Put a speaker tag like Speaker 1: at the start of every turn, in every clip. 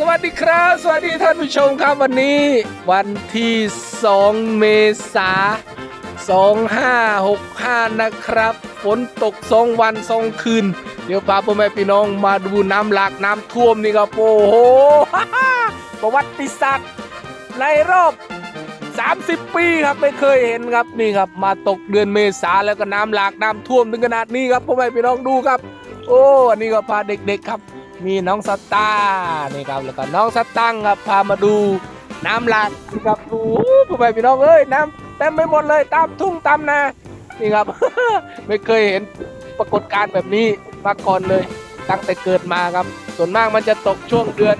Speaker 1: สวัสดีครับ สวัสดีท่านผู้ชมครับวันนี้ วันที่ 2 เมษา2565 นะครับ ฝนตก2วัน2คืน เดี๋ยวพาพ่อแม่พี่น้องมาดูน้ำหลากน้ำท่วมนี่ครับโอ้โหประวัติศาสตร์ในรอบ 30 ปีครับไม่เคยเห็นครับนี่ครับ มาตกเดือนเมษาแล้วก็น้ำหลากน้ำท่วมถึงขนาดนี้ครับพ่อแม่พี่น้องดูครับ โอ้อันนี้ก็พาเด็กๆครับ มีน้องสตาร์นี่ครับแล้วก็น้องสตังค์ครับพามาดูน้ำหลากนี่ครับดูพ่อแม่พี่น้องเอ้ยน้ำเต็มไปหมดเลยตามทุ่งตามนานี่ครับ ไม่เคยเห็นปรากฏการณ์แบบนี้มาก่อนเลย ตั้งแต่เกิดมาครับ ส่วนมากมันจะตกช่วงเดือน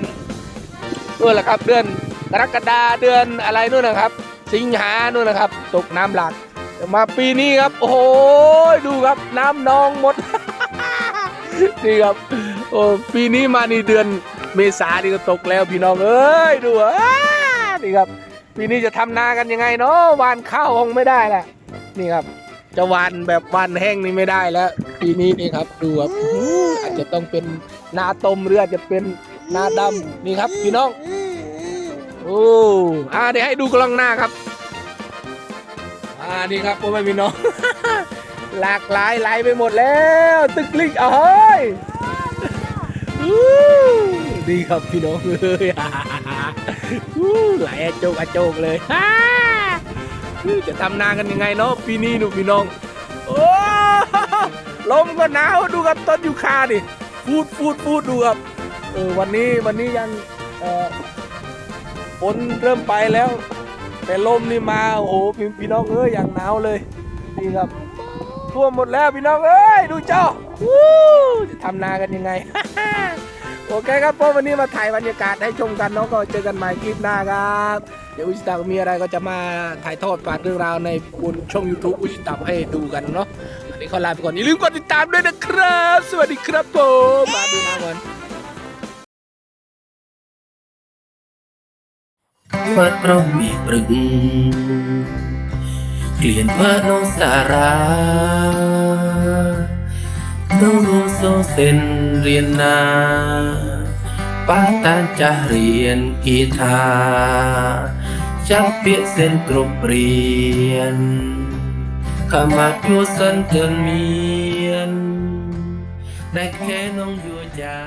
Speaker 1: นู่นแหละครับ เดือนกรกฎาเดือนอะไรนู่นนะครับ สิงหานู่นนะครับ ตกน้ำหลากมาปีนี้ครับ โอ้โหดูครับน้ำนองหมดนี่ครับ อ้ปีนี้มาในเดือนเมษานี่ก็ตกแล้วพี่น้องเอ้ยดูอะนี่ครับปีนี้จะทำนากันยังไงเนาะหวานข้าวคงไม่ได้แหละนี่ครับ จะหวานแบบหวานแห้งนี่ไม่ได้แล้ว ปีนี้นี่ครับดูครับอาจจะต้องเป็นนาต้มหรืออาจจะเป็นนาดำนี่ครับ พี่น้องโอ้อ่าเดี๋ยวให้ดูกล้องหน้าครับอ่านี่ครับพ่อแม่พี่น้องหลากหลายไหลไปหมดแล้ว ตึกลิกเอ้ย ดีครับพี่น้องเอ้ยอู้ไหลอาโจกอาโจกเลยฮ่าจะทำนากันยังไงเนาะปีนี้หนูพี่น้อง โอ้ลมก็หนาวดูครับต้นยูคาดิฟูดฟูดฟูดดูครับเออวันนี้วันนี้ยังเออฝนเริ่มไปแล้ว แต่ลมนี่มาโอ้โหพี่พี่น้องเอ้ยอย่างหนาวเลยนี่ครับท่วมหมดแล้วพี่น้องเอ้ยดูเจ้าวู้จะทำนากันยังไง โอเคครับพอวันนี้มาถ่ายบรรยากาศให้ชมกันเนาะก็เจอกันใหม่คลิปหน้าครับ เดี๋ยวอุชิตะมีอะไรก็จะมาถ่ายทอดผ่านเรื่องราวในบนช่อง YouTube อุชิตะให้ดูกันเนาะวันนี้ขอลาไปก่อนอย่าลืมกดติดตามด้วยนะครับ สวัสดีครับผมมาดูนาก่อน
Speaker 2: วัดร่มมีปรึงเกลียนว่าโนสาราโนโนโซเซน เรียนนาป้าตานจะเรียนกีตาจับเปียเส้นกรบเรียนขมาอยู่สันเกินเมียนได้แค่น้องอยู่จา